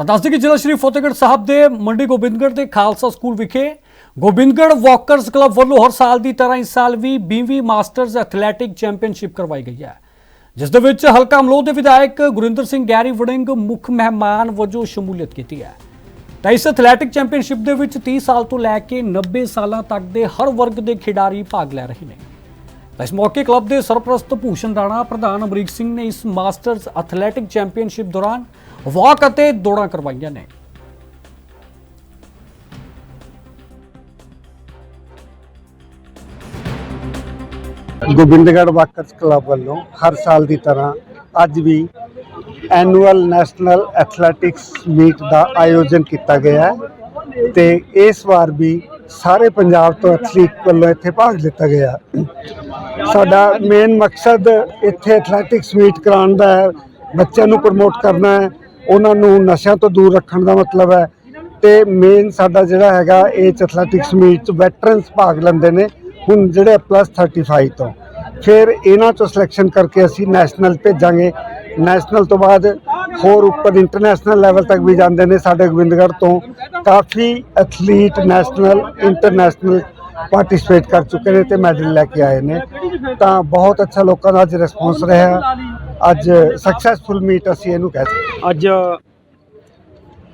ਤਾਂ ਦੱਸਦੇ ਕਿ ਜ਼ਿਲ੍ਹਾ ਸ਼੍ਰੀ ਫਤਿਹਗੜ੍ਹ ਸਾਹਿਬ ਦੇ ਮੰਡੀ ਗੋਬਿੰਦਗੜ੍ਹ ਦੇ ਖਾਲਸਾ ਸਕੂਲ ਵਿਖੇ ਗੋਬਿੰਦਗੜ੍ਹ ਵਾਕਰਸ ਕਲੱਬ ਵੱਲੋਂ ਹਰ ਸਾਲ ਦੀ ਤਰ੍ਹਾਂ ਇਸ ਸਾਲ ਵੀ 20ਵੀਂ ਮਾਸਟਰਸ ਐਥਲੈਟਿਕ ਚੈਂਪੀਅਨਸ਼ਿਪ ਕਰਵਾਈ ਗਈ ਹੈ। ਜਿਸ ਦੇ ਵਿੱਚ ਹਲਕਾ ਅਮਲੋਹ ਦੇ ਵਿਧਾਇਕ ਗੁਰਿੰਦਰ ਸਿੰਘ ਗੈਰੀ ਵੜਿੰਗ ਮੁੱਖ ਮਹਿਮਾਨ ਵਜੋਂ ਸ਼ਮੂਲੀਅਤ ਕੀਤੀ ਹੈ। ਤਾਂ ਇਸ ਐਥਲੈਟਿਕ ਚੈਂਪੀਅਨਸ਼ਿਪ ਦੇ ਵਿੱਚ 30 ਸਾਲ ਤੋਂ ਲੈ ਕੇ 90 ਸਾਲਾਂ ਤੱਕ ਦੇ ਹਰ ਵਰਗ ਦੇ ਖਿਡਾਰੀ ਭਾਗ ਲੈ ਰਹੇ ਨੇ। ਇਸ ਮੌਕੇ ਕਲੱਬ ਦੇ ਸਰਪ੍ਰਸਤ ਭੂਸ਼ਣ ਰਾਣਾ ਪ੍ਰਧਾਨ ਅਮਰੀਕ ਸਿੰਘ ਨੇ ਇਸ ਮਾਸਟਰਸ ਐਥਲੈਟਿਕ ਚੈਂਪੀਅਨਸ਼ਿਪ ਦੌਰਾਨ ਵਾਕ ਅਤੇ ਦੌੜਾਂ ਕਰਵਾਈਆਂ ਨੇ। ਗੋਬਿੰਦਗੜ੍ਹ ਵਾਕਰਸ ਕਲੱਬ ਵੱਲੋਂ ਹਰ ਸਾਲ ਦੀ ਤਰ੍ਹਾਂ ਅੱਜ ਵੀ ਐਨੂਅਲ ਨੈਸ਼ਨਲ ਐਥਲੈਟਿਕਸ ਮੀਟ ਦਾ ਆਯੋਜਨ ਕੀਤਾ ਗਿਆ ਹੈ ਤੇ ਇਸ ਵਾਰ ਵੀ ਸਾਰੇ ਪੰਜਾਬ ਤੋਂ ਐਥਲੀਟ ਵੱਲੋਂ ਇੱਥੇ ਭਾਗ ਲਿੱਤਾ ਗਿਆ। ਸਾਡਾ ਮੇਨ ਮਕਸਦ ਇੱਥੇ ਐਥਲੈਟਿਕਸ ਮੀਟ ਕਰਾਉਣ ਦਾ ਹੈ, ਬੱਚਿਆਂ ਨੂੰ ਪ੍ਰਮੋਟ ਕਰਨਾ ਹੈ, ਉਹਨਾਂ ਨੂੰ ਨਸ਼ਿਆਂ ਤੋਂ ਦੂਰ ਰੱਖਣ ਦਾ ਮਤਲਬ ਹੈ ਤੇ ਮੇਨ ਸਾਡਾ ਜਿਹੜਾ ਹੈਗਾ, ਇਹ ਐਥਲੈਟਿਕਸ ਮੀਟ ਚ ਵੈਟਰਨਸ ਭਾਗ ਲੈਂਦੇ ਨੇ, ਹੁਣ ਜਿਹੜੇ ਪਲੱਸ 35 ਤੋਂ। ਫਿਰ ਇਹਨਾਂ 'ਚੋਂ ਸਿਲੈਕਸ਼ਨ ਕਰਕੇ ਅਸੀਂ ਨੈਸ਼ਨਲ ਭੇਜਾਂਗੇ। ਨੈਸ਼ਨਲ ਤੋਂ ਬਾਅਦ ਹੋਰ ਉੱਪਰ ਇੰਟਰਨੈਸ਼ਨਲ ਲੈਵਲ ਤੱਕ ਵੀ ਜਾਂਦੇ ਨੇ ਸਾਡੇ ਗੋਬਿੰਦਗੜ੍ਹ ਤੋਂ। ਕਾਫੀ ਐਥਲੀਟ ਨੈਸ਼ਨਲ ਇੰਟਰਨੈਸ਼ਨਲ ਪਾਰਟਿਸਿਪੇਟ ਕਰ ਚੁੱਕੇ ਨੇ ਤੇ ਮੈਡਲ ਲੈ ਕੇ ਆਏ ਨੇ। ਤਾਂ ਬਹੁਤ ਅੱਛਾ ਲੋਕਾਂ ਦਾ ਅੱਜ ਰਿਸਪੌਂਸ ਰਿਹਾ। ਅੱਜ ਸਕਸੈਸਫੁਲ ਮੀਟ ਅਸੀਂ ਇਹਨੂੰ ਕਹਿ ਸਕਦੇ ਅੱਜ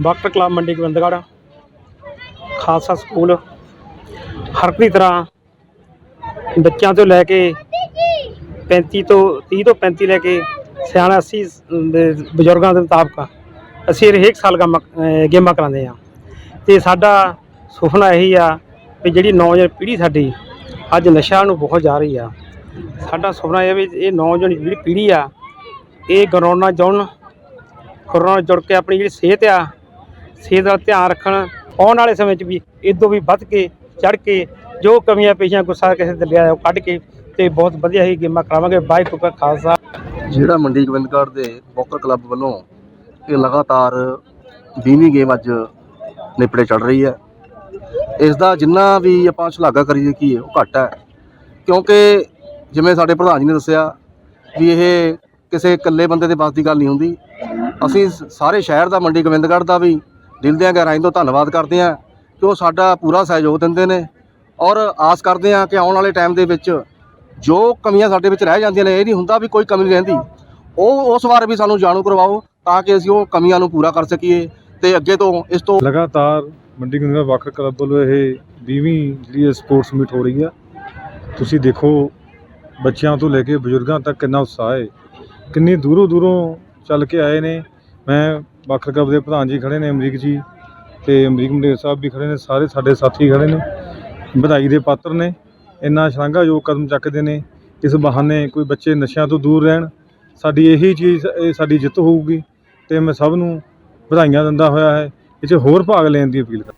ਡਾਕਟਰ ਕਲਾਬ ਮੰਡੀ ਗੋਬਿੰਦਗੜ੍ਹ, ਖਾਲਸਾ ਸਕੂਲ, ਹਰ ਇੱਕ ਤਰ੍ਹਾਂ ਬੱਚਿਆਂ ਤੋਂ ਲੈ ਕੇ 35 ਤੋਂ 30 ਤੋਂ 35 ਲੈ ਕੇ ਸਿਆਣਾ 80 ਬਜ਼ੁਰਗਾਂ ਦੇ ਮੁਤਾਬਕ ਅਸੀਂ ਹਰੇਕ ਸਾਲ ਗੇਮਾਂ ਗੇਮਾਂ ਕਰਾਉਂਦੇ ਆ ਤੇ ਸਾਡਾ ਸੁਪਨਾ ਇਹੀ ਆ ਵੀ ਜਿਹੜੀ ਨੌਜਵਾਨ ਪੀੜ੍ਹੀ ਸਾਡੀ ਅੱਜ ਨਸ਼ਾ ਨੂੰ ਬਹੁਤ ਜਾ ਰਹੀ ਆ। ਸਾਡਾ ਸੁਪਨਾ ਇਹ ਵੀ ਇਹ ਨੌਜਵਾਨ ਜਿਹੜੀ ਪੀੜ੍ਹੀ ਆ, ਇਹ ਗਰਾਊਂਡ ਨਾਲ ਜੁੜਨ ਕਰੋਨਾ ਨਾਲ ਜੁੜ ਕੇ ਆਪਣੀ ਜਿਹੜੀ ਸਿਹਤ ਆ, ਸਿਹਤ ਦਾ ਧਿਆਨ ਰੱਖਣ, ਆਉਣ ਵਾਲੇ ਸਮੇਂ 'ਚ ਵੀ ਇਦੋਂ ਵੀ ਵੱਧ ਕੇ ਚੜ ਕੇ, ਜੋ ਕਮੀਆਂ ਪੇਸ਼ੀਆਂ ਗੁੱਸਾ ਕਿਸੇ ਦੇ ਲਿਆ ਉਹ ਕੱਢ ਕੇ ਤੇ ਬਹੁਤ ਵਧੀਆ ਹੀ ਗੇਮਾਂ ਕਰਾਵਾਂਗੇ। ਵਾਹਿਗੁਰੂ ਕਾ ਖਾਲਸਾ ਜਿਹੜਾ ਮੰਡੀ ਗੋਬਿੰਦਗੜ੍ਹ ਦੇ ਬੋਕਰ ਕਲੱਬ ਵੱਲੋਂ ਇਹ ਲਗਾਤਾਰ 20ਵੀਂ ਗੇਮ ਅੱਜ ਨਿਪੜੇ ਚੜ ਰਹੀ ਹੈ। ਇਸ ਦਾ ਜਿੰਨਾ ਵੀ ਆਪਾਂ ਸ਼ਲਾਘਾ ਕਰੀਏ ਕੀ ਉਹ ਘੱਟ ਹੈ। ਕਿਉਂਕਿ ਜਿਵੇਂ ਸਾਡੇ ਪ੍ਰਧਾਨ ਜੀ ਨੇ ਦੱਸਿਆ ਵੀ ਇਹ ਕਿਸੇ ਇਕੱਲੇ ਬੰਦੇ ਦੇ ਬਸ ਦੀ ਗੱਲ ਨਹੀਂ ਹੁੰਦੀ। ਅਸੀਂ ਸਾਰੇ ਸ਼ਹਿਰ ਦਾ, ਮੰਡੀ ਗੋਬਿੰਦਗੜ੍ਹ ਦਾ ਵੀ ਦਿਲ ਦੀਆਂ ਗਹਿਰਾਈਆਂ ਤੋਂ ਧੰਨਵਾਦ ਕਰਦੇ ਹਾਂ ਕਿ ਉਹ ਸਾਡਾ ਪੂਰਾ ਸਹਿਯੋਗ ਦਿੰਦੇ ਨੇ। ਔਰ ਆਸ ਕਰਦੇ ਹਾਂ ਕਿ ਆਉਣ ਵਾਲੇ ਟਾਈਮ ਦੇ ਵਿੱਚ ਜੋ ਕਮੀਆਂ ਸਾਡੇ ਵਿੱਚ ਰਹਿ ਜਾਂਦੀਆਂ ਨੇ, ਇਹ ਨਹੀਂ ਹੁੰਦਾ ਵੀ ਕੋਈ ਕਮੀ ਨਹੀਂ ਰਹਿੰਦੀ। ਉਹ ਉਸ ਵਾਰ ਵੀ ਸਾਨੂੰ ਜਾਣੂ ਕਰਵਾਓ ਤਾਂ ਕਿ ਅਸੀਂ ਉਹ ਕਮੀਆਂ ਨੂੰ ਪੂਰਾ ਕਰ ਸਕੀਏ ਤੇ ਅੱਗੇ ਤੋਂ ਇਸ ਤੋਂ ਲਗਾਤਾਰ ਮੰਡੀ ਗੰਗਾ ਵਾਕਰ ਕਲੱਬ ਵੱਲੋਂ ਇਹ 20ਵੀਂ ਜਿਹੜੀ ਇਹ ਸਪੋਰਟਸ ਮੀਟ ਹੋ ਰਹੀ ਆ। ਤੁਸੀਂ ਦੇਖੋ, ਬੱਚਿਆਂ ਤੋਂ ਲੈ ਕੇ ਬਜ਼ੁਰਗਾਂ ਤੱਕ ਕਿੰਨਾ ਉਤਸ਼ਾਹ ਹੈ। ਕਿੰਨੀ ਦੂਰੋਂ ਦੂਰੋਂ ਚੱਲ ਕੇ ਆਏ ਨੇ। ਮੈਂ ਵਾਕਰ ਕਲੱਬ ਦੇ ਪ੍ਰਧਾਨ ਜੀ ਖੜੇ ਨੇ, ਅਮਰੀਕ ਜੀ ਤੇ ਅਮਰੀਕ ਮੰਡੇ ਸਾਹਿਬ ਵੀ ਖੜੇ ਨੇ, ਸਾਰੇ ਸਾਡੇ ਸਾਥੀ ਖੜੇ ਨੇ। ਵਧਾਈ ਦੇ ਪਾਤਰ ਨੇ। ਇੰਨਾ ਸ਼ਲਾਘਾਯੋਗ ਕਦਮ ਚੱਕਦੇ ਨੇ, ਇਸ ਬਹਾਨੇ ਕੋਈ ਬੱਚੇ ਨਸ਼ਿਆਂ ਤੋਂ ਦੂਰ ਰਹਿਣ, ਸਾਡੀ ਇਹੀ ਚੀਜ਼, ਇਹ ਸਾਡੀ ਜਿੱਤ ਹੋਊਗੀ ਤੇ ਮੈਂ ਸਭ ਨੂੰ ਵਧਾਈਆਂ ਦਿੰਦਾ ਹੋਇਆ ਹੈ, ਇਹ 'ਚ ਹੋਰ ਭਾਗ ਲੈਣ ਦੀ ਅਪੀਲ ਕਰ